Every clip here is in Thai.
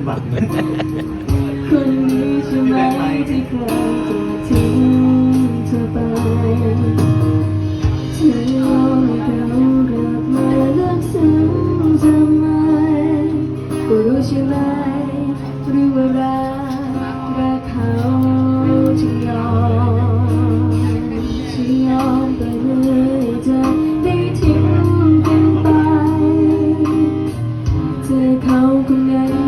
นว่ะคนนี้ใช่ไหมที่เคยจะทิ้งเธอไปถึงเราเขากลับมาเลิอกซ้ำทำไมก็รู้ใช่ไหมหรือว่ารักรักเขาจึงยอมจึงยอมไปเลยจะได้ทิ้งกันไปเจอเขาคนไหน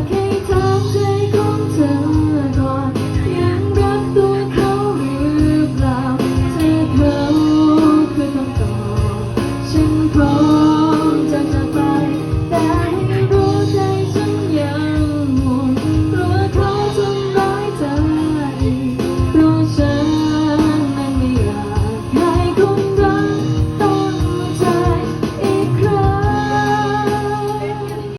okay, time.